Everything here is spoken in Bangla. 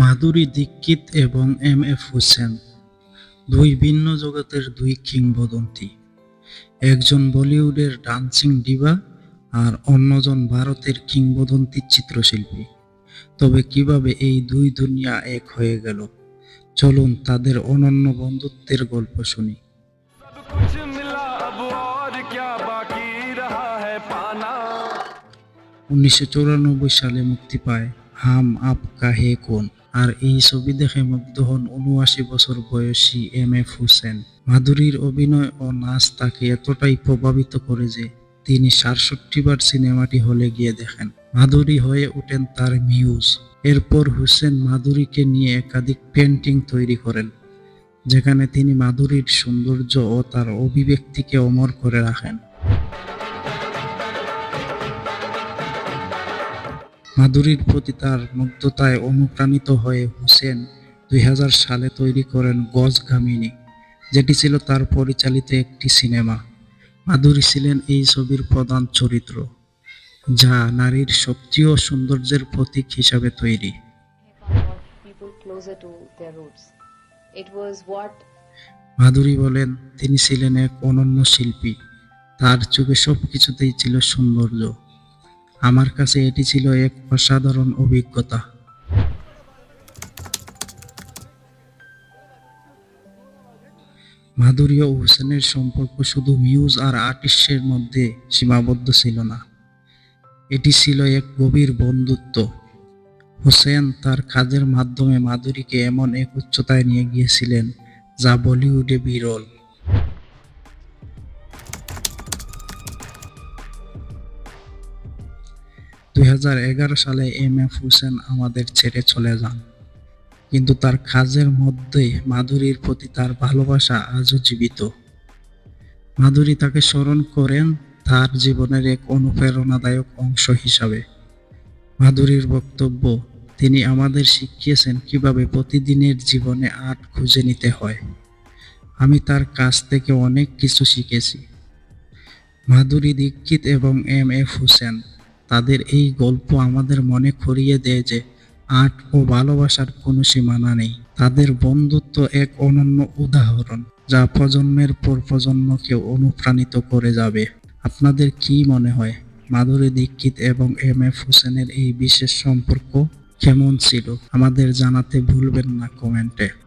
মাধুরী দীক্ষিত এবং এম এফ হোসেন, দুই ভিন্ন জগতের দুই কিংবদন্তি। একজন বলিউডের ডান্সিং ডিবা আর অন্যজন ভারতের কিংবদন্তি চিত্রশিল্পী। তবে কীভাবে এই দুই দুনিয়া এক হয়ে গেল? চলুন তাদের অনন্য বন্ধুত্বের গল্প শুনি। উনিশশো চুরানব্বই সালে মুক্তি পায় হাম আপ কাহে কোন? আর এই ছবি দেখে মুগ্ধ হন উনআশি বছর বয়সী এম এফ হুসেন। মাধুরীর অভিনয় ও নাচ তাকে এতটাই প্রভাবিত করে যে তিনি সাতষট্টি বার সিনেমাটি হলে গিয়ে দেখেন। মাধুরী হয়ে ওঠেন তার মিউজ। এরপর হুসেন মাধুরীকে নিয়ে একাধিক পেন্টিং তৈরি করেন, যেখানে তিনি মাধুরীর সৌন্দর্য ও তার অভিব্যক্তিকে অমর করে রাখেন। মাধুরীর প্রতি তার মুগ্ধতায় অনুপ্রাণিত হয়ে হুসেন দুই সালে তৈরি করেন গজ গামিনী যেটি ছিল তার পরিচালিত একটি সিনেমা। মাধুরী ছিলেন এই ছবির প্রধান চরিত্র, যা নারীর শক্তি ও সৌন্দর্যের প্রতীক হিসাবে তৈরি। মাধুরী বলেন, তিনি ছিলেন এক অনন্য শিল্পী। তার চোখে সব কিছুতেই ছিল সৌন্দর্য। আমার কাছে এটি ছিল এক অসাধারণ অভিজ্ঞতা। মাধুরী ও হোসেনের সম্পর্ক শুধু মিউজ আর আর্টিস্টের মধ্যে সীমাবদ্ধ ছিল না। এটি ছিল এক গভীর বন্ধুত্ব। হোসেন তার কাজের মাধ্যমে মাধুরীকে এমন এক উচ্চতায় নিয়ে গিয়েছিলেন যা বলিউডে বিরল। দুই হাজার এগারো সালে এম এফ হোসেন আমাদের ছেড়ে চলে যান। কিন্তু তার কাজের মধ্যে মাধুরীর প্রতি তার ভালোবাসা আজও জীবিত। মাধুরী তাকে স্মরণ করেন তার জীবনের এক অনুপ্রেরণাদায়ক অংশ হিসাবে। মাধুরীর বক্তব্য, তিনি আমাদের শিখিয়েছেন কীভাবে প্রতিদিনের জীবনে আর্ট খুঁজে নিতে হয়। আমি তার কাছ থেকে অনেক কিছু শিখেছি। মাধুরী দীক্ষিত এবং এম এফ হোসেন তাদের এই গল্প আমাদের মনে করিয়ে দেয় যে আর্ট ও ভালোবাসার কোনো সীমানা নেই। তাদের বন্ধুত্ব এক অনন্য উদাহরণ, যা প্রজন্মের পর প্রজন্মকে অনুপ্রাণিত করে যাবে। আপনাদের কি মনে হয়? মাধুরী দীক্ষিত এবং এম এফ হোসেনের এই বিশেষ সম্পর্ক কেমন ছিল? আমাদের জানাতে ভুলবেন না কমেন্টে।